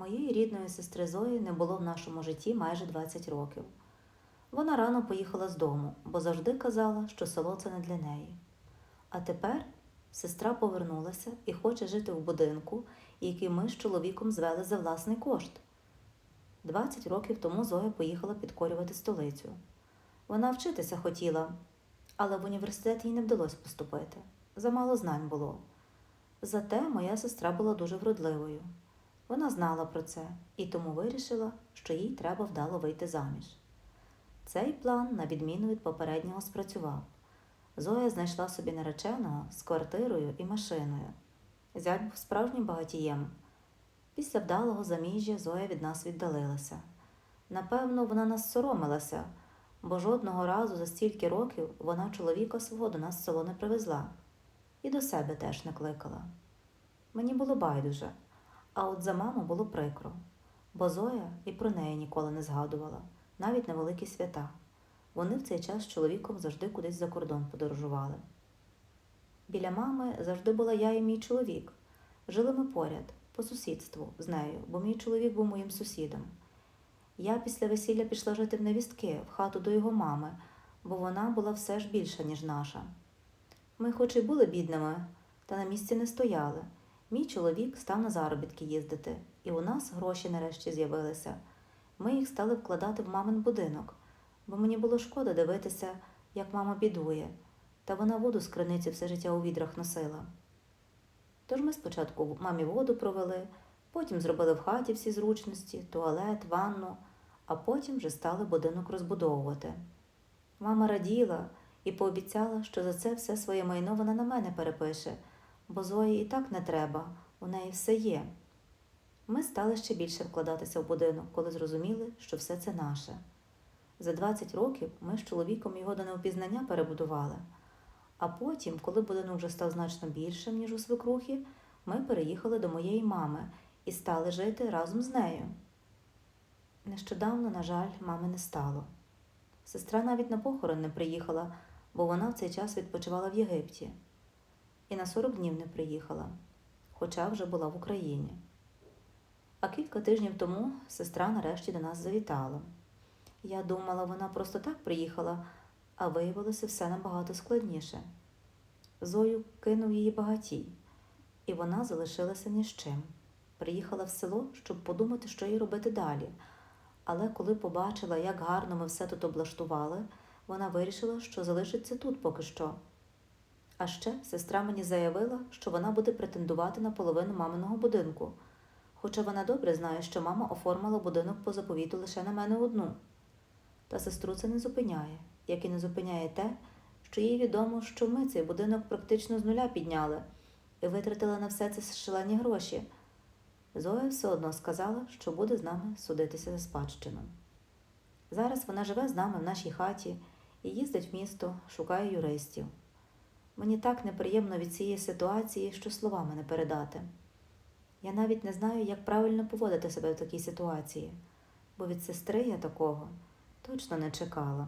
Моєї рідної сестри Зої не було в нашому житті майже 20 років. Вона рано поїхала з дому, бо завжди казала, що село це не для неї. А тепер сестра повернулася і хоче жити в будинку, який ми з чоловіком звели за власний кошт. 20 років тому Зоя поїхала підкорювати столицю. Вона вчитися хотіла, але в університет їй не вдалося поступити. Замало знань було. Зате моя сестра була дуже вродливою. Вона знала про це і тому вирішила, що їй треба вдало вийти заміж. Цей план, на відміну від попереднього, спрацював. Зоя знайшла собі нареченого з квартирою і машиною. Зять був справжнім багатієм. Після вдалого заміжжя Зоя від нас віддалилася. Напевно, вона нас соромилася, бо жодного разу за стільки років вона чоловіка свого до нас в село не привезла і до себе теж не кликала. Мені було байдуже, а от за маму було прикро, бо Зоя і про неї ніколи не згадувала, навіть на великі свята. Вони в цей час з чоловіком завжди кудись за кордон подорожували. Біля мами завжди була я і мій чоловік. Жили ми поряд, по сусідству з нею, бо мій чоловік був моїм сусідом. Я після весілля пішла жити в невістки, в хату до його мами, бо вона була все ж більша, ніж наша. Ми, хоч і були бідними, та на місці не стояли. Мій чоловік став на заробітки їздити, і у нас гроші нарешті з'явилися. Ми їх стали вкладати в мамин будинок, бо мені було шкода дивитися, як мама бідує, та вона воду з криниці все життя у відрах носила. Тож ми спочатку мамі воду провели, потім зробили в хаті всі зручності, туалет, ванну, а потім вже стали будинок розбудовувати. Мама раділа і пообіцяла, що за це все своє майно вона на мене перепише, бо Зої і так не треба, у неї все є. Ми стали ще більше вкладатися в будинок, коли зрозуміли, що все це наше. За 20 років ми з чоловіком його до неопізнання перебудували. А потім, коли будинок вже став значно більшим, ніж у свекрухи, ми переїхали до моєї мами і стали жити разом з нею. Нещодавно, на жаль, мами не стало. Сестра навіть на похорон не приїхала, бо вона в цей час відпочивала в Єгипті. І на 40 днів не приїхала, хоча вже була в Україні. А кілька тижнів тому сестра нарешті до нас завітала. Я думала, вона просто так приїхала, а виявилося все набагато складніше. Зою кинув її багатій, і вона залишилася ні з чим. Приїхала в село, щоб подумати, що їй робити далі. Але коли побачила, як гарно ми все тут облаштували, вона вирішила, що залишиться тут поки що. А ще сестра мені заявила, що вона буде претендувати на половину маминого будинку, хоча вона добре знає, що мама оформила будинок по заповіту лише на мене одну. Та сестру це не зупиняє, як і не зупиняє те, що їй відомо, що ми цей будинок практично з нуля підняли і витратили на все це шалені гроші. Зоя все одно сказала, що буде з нами судитися за спадщину. Зараз вона живе з нами в нашій хаті і їздить в місто, шукає юристів. Мені так неприємно від цієї ситуації, що словами не передати. Я навіть не знаю, як правильно поводити себе в такій ситуації, бо від сестри я такого точно не чекала.